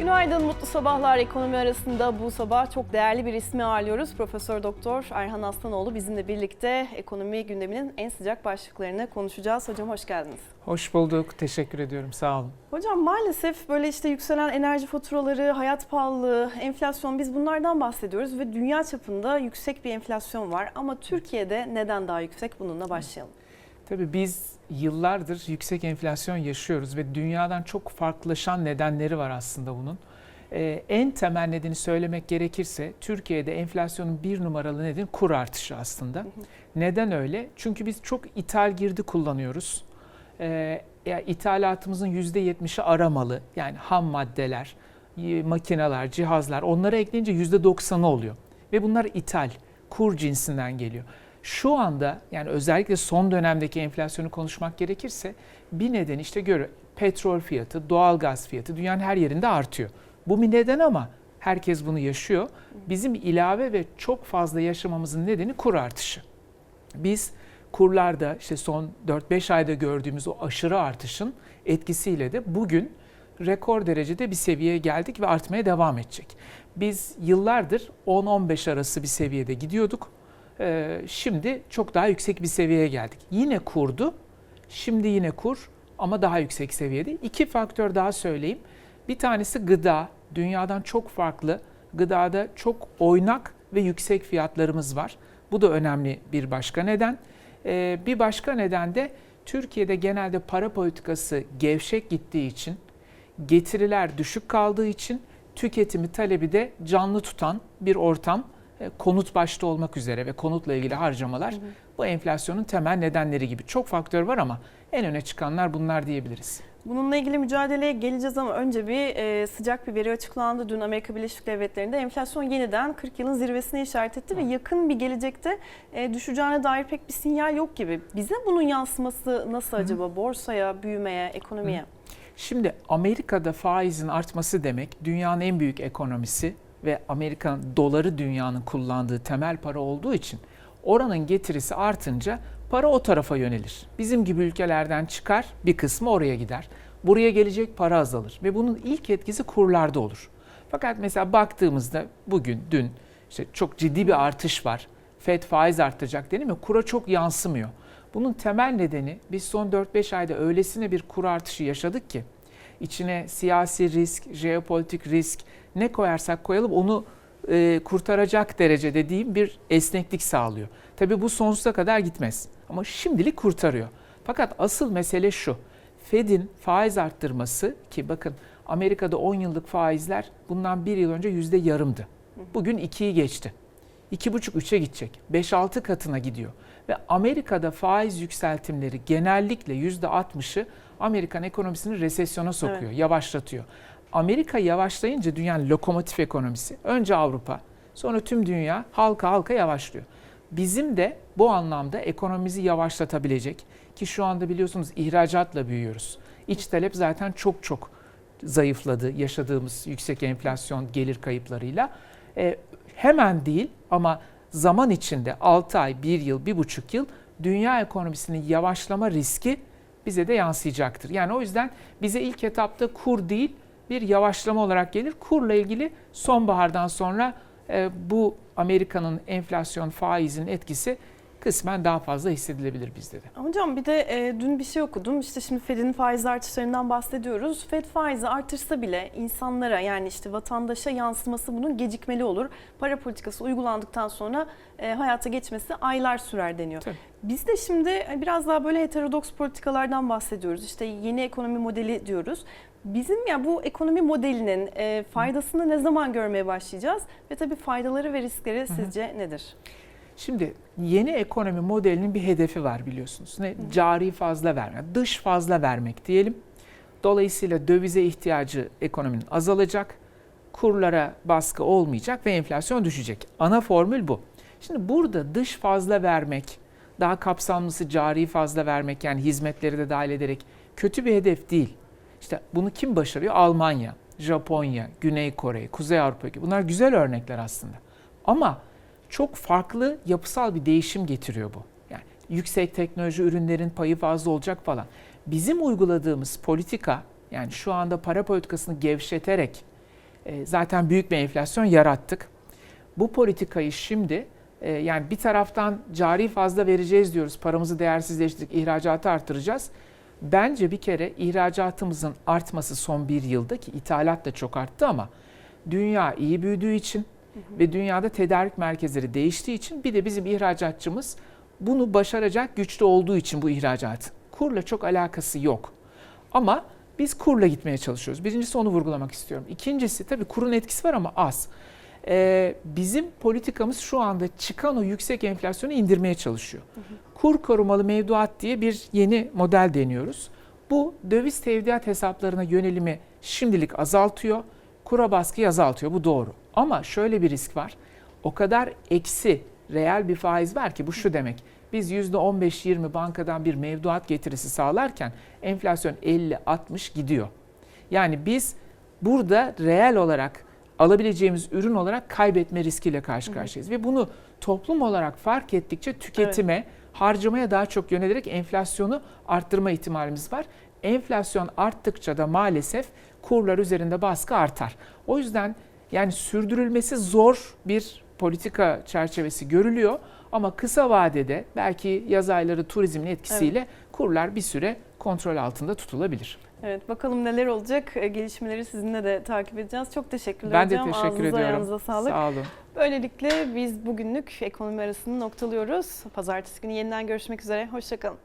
Günaydın, mutlu sabahlar. Ekonomi arasında bu sabah çok değerli bir ismi ağırlıyoruz. Profesör Doktor Erhan Aslanoğlu bizimle birlikte ekonomi gündeminin en sıcak başlıklarını konuşacağız. Hocam hoş geldiniz. Hoş bulduk. Teşekkür ediyorum. Sağ olun. Hocam maalesef böyle işte yükselen enerji faturaları, hayat pahalılığı, enflasyon biz bunlardan bahsediyoruz ve dünya çapında yüksek bir enflasyon var. Ama Türkiye'de neden daha yüksek? Bununla başlayalım. Tabii biz yıllardır yüksek enflasyon yaşıyoruz ve dünyadan çok farklılaşan nedenleri var aslında bunun. Ee, en temel nedeni söylemek gerekirse Türkiye'de enflasyonun bir numaralı nedeni kur artışı aslında. Neden öyle? Çünkü biz çok ithal girdi kullanıyoruz. Ee, ya ithalatımızın %70'i aramalı. Yani ham maddeler, makineler, cihazlar onlara ekleyince %90'ı oluyor. Ve bunlar ithal, kur cinsinden geliyor. Şu anda yani özellikle son dönemdeki enflasyonu konuşmak gerekirse bir neden işte göre petrol fiyatı, doğalgaz fiyatı dünyanın her yerinde artıyor. Bu bir neden ama herkes bunu yaşıyor. Bizim ilave ve çok fazla yaşamamızın nedeni kur artışı. Biz kurlarda işte son 4-5 ayda gördüğümüz o aşırı artışın etkisiyle de bugün rekor derecede bir seviyeye geldik ve artmaya devam edecek. Biz yıllardır 10-15 arası bir seviyede gidiyorduk. Ee, Şimdi çok daha yüksek bir seviyeye geldik. Yine kurdu, şimdi yine kur ama daha yüksek seviyede. İki faktör daha söyleyeyim. Bir tanesi gıda. Dünyadan çok farklı. Gıdada çok oynak ve yüksek fiyatlarımız var. Bu da önemli bir başka neden. Ee, Bir başka neden de Türkiye'de genelde para politikası gevşek gittiği için, getiriler düşük kaldığı için tüketimi talebi de canlı tutan bir ortam konut başta olmak üzere ve konutla ilgili harcamalar bu enflasyonun temel nedenleri gibi. Çok faktör var ama en öne çıkanlar bunlar diyebiliriz. Bununla ilgili mücadeleye geleceğiz ama önce bir e, sıcak bir veri açıklandı. Dün Amerika Birleşik Devletleri'nde enflasyon yeniden 40 yılın zirvesine işaret etti ve yakın bir gelecekte e, düşeceğine dair pek bir sinyal yok gibi. Bize bunun yansıması nasıl acaba? Borsaya, büyümeye, ekonomiye? Şimdi Amerika'da faizin artması demek dünyanın en büyük ekonomisi ve Amerikan doları dünyanın kullandığı temel para olduğu için oranın getirisi artınca para o tarafa yönelir. Bizim gibi ülkelerden çıkar bir kısmı oraya gider. Buraya gelecek para azalır ve bunun ilk etkisi kurlarda olur. Fakat mesela baktığımızda bugün, dün işte çok ciddi bir artış var. Fed faiz arttıracak değil mi? Kura çok yansımıyor. Bunun temel nedeni biz son 4-5 ayda öylesine bir kur artışı yaşadık ki içine siyasi risk, jeopolitik risk ne koyarsak koyalım onu e, kurtaracak derecede diyeyim bir esneklik sağlıyor. Tabii bu sonsuza kadar gitmez ama şimdilik kurtarıyor. Fakat asıl mesele şu. Fed'in faiz arttırması ki bakın Amerika'da 10 yıllık faizler bundan bir yıl önce yüzde yarımdı. Bugün 2'yi geçti. 2,5-3'e gidecek. 5-6 katına gidiyor. Ve Amerika'da faiz yükseltimleri genellikle %60'ı Amerikan ekonomisini resesyona sokuyor, Evet. yavaşlatıyor. Amerika yavaşlayınca dünyanın lokomotif ekonomisi, önce Avrupa, sonra tüm dünya halka halka yavaşlıyor. Bizim de bu anlamda ekonomimizi yavaşlatabilecek ki şu anda biliyorsunuz ihracatla büyüyoruz. İç talep zaten çok çok zayıfladı yaşadığımız yüksek enflasyon gelir kayıplarıyla. E, hemen değil ama zaman içinde 6 ay, 1 yıl, 1,5 yıl dünya ekonomisinin yavaşlama riski bize de yansıyacaktır. Yani o yüzden bize ilk etapta kur değil bir yavaşlama olarak gelir. Kurla ilgili sonbahardan sonra e, bu Amerika'nın enflasyon faizinin etkisi kısmen daha fazla hissedilebilir bizde de. Hocam bir de e, dün bir şey okudum. İşte şimdi Fed'in faiz artışlarından bahsediyoruz. Fed faizi artırsa bile insanlara yani işte vatandaşa yansıması bunun gecikmeli olur. Para politikası uygulandıktan sonra e, hayata geçmesi aylar sürer deniyor. Tabii. Biz de şimdi biraz daha böyle heterodoks politikalardan bahsediyoruz. İşte yeni ekonomi modeli diyoruz. Bizim ya bu ekonomi modelinin e, faydasını ne zaman görmeye başlayacağız? Ve tabii faydaları ve riskleri sizce nedir? Şimdi yeni ekonomi modelinin bir hedefi var biliyorsunuz. Ne? Cari fazla vermek, dış fazla vermek diyelim. Dolayısıyla dövize ihtiyacı ekonominin azalacak, kurlara baskı olmayacak ve enflasyon düşecek. Ana formül bu. Şimdi burada dış fazla vermek, daha kapsamlısı cari fazla vermek yani hizmetleri de dahil ederek kötü bir hedef değil. İşte bunu kim başarıyor? Almanya, Japonya, Güney Kore, Kuzey Avrupa gibi. Bunlar güzel örnekler aslında. Ama çok farklı yapısal bir değişim getiriyor bu. Yani yüksek teknoloji ürünlerin payı fazla olacak falan. Bizim uyguladığımız politika yani şu anda para politikasını gevşeterek E, zaten büyük bir enflasyon yarattık. Bu politikayı şimdi e, yani bir taraftan cari fazla vereceğiz diyoruz. Paramızı değersizleştirdik, ihracatı artıracağız. Bence bir kere ihracatımızın artması son bir yılda ki ithalat da çok arttı ama dünya iyi büyüdüğü için ve dünyada tedarik merkezleri değiştiği için bir de bizim ihracatçımız bunu başaracak güçte olduğu için bu ihracat. Kurla çok alakası yok. Ama biz kurla gitmeye çalışıyoruz. Birincisi onu vurgulamak istiyorum. İkincisi tabii kurun etkisi var ama az. Ee, bizim politikamız şu anda çıkan o yüksek enflasyonu indirmeye çalışıyor. Kur korumalı mevduat diye bir yeni model deniyoruz. Bu döviz tevdiat hesaplarına yönelimi şimdilik azaltıyor. Kura baskıyı azaltıyor. Bu doğru. Ama şöyle bir risk var. O kadar eksi reel bir faiz var ki bu şu demek. Biz %15-20 bankadan bir mevduat getirisi sağlarken enflasyon 50-60 gidiyor. Yani biz burada reel olarak alabileceğimiz ürün olarak kaybetme riskiyle karşı karşıyayız. Ve bunu toplum olarak fark ettikçe tüketime, harcamaya daha çok yönelerek enflasyonu arttırma ihtimalimiz var. Enflasyon arttıkça da maalesef kurlar üzerinde baskı artar. O yüzden yani sürdürülmesi zor bir politika çerçevesi görülüyor ama kısa vadede belki yaz ayları turizmin etkisiyle kurlar bir süre kontrol altında tutulabilir. Evet bakalım neler olacak. E, Gelişmeleri sizinle de takip edeceğiz. Çok teşekkürler Ben de hocam. teşekkür Ağzınıza, ediyorum. ayağınıza sağlık. Sağ olun. Böylelikle biz bugünlük ekonomi arasını noktalıyoruz. Pazartesi günü yeniden görüşmek üzere. Hoşçakalın.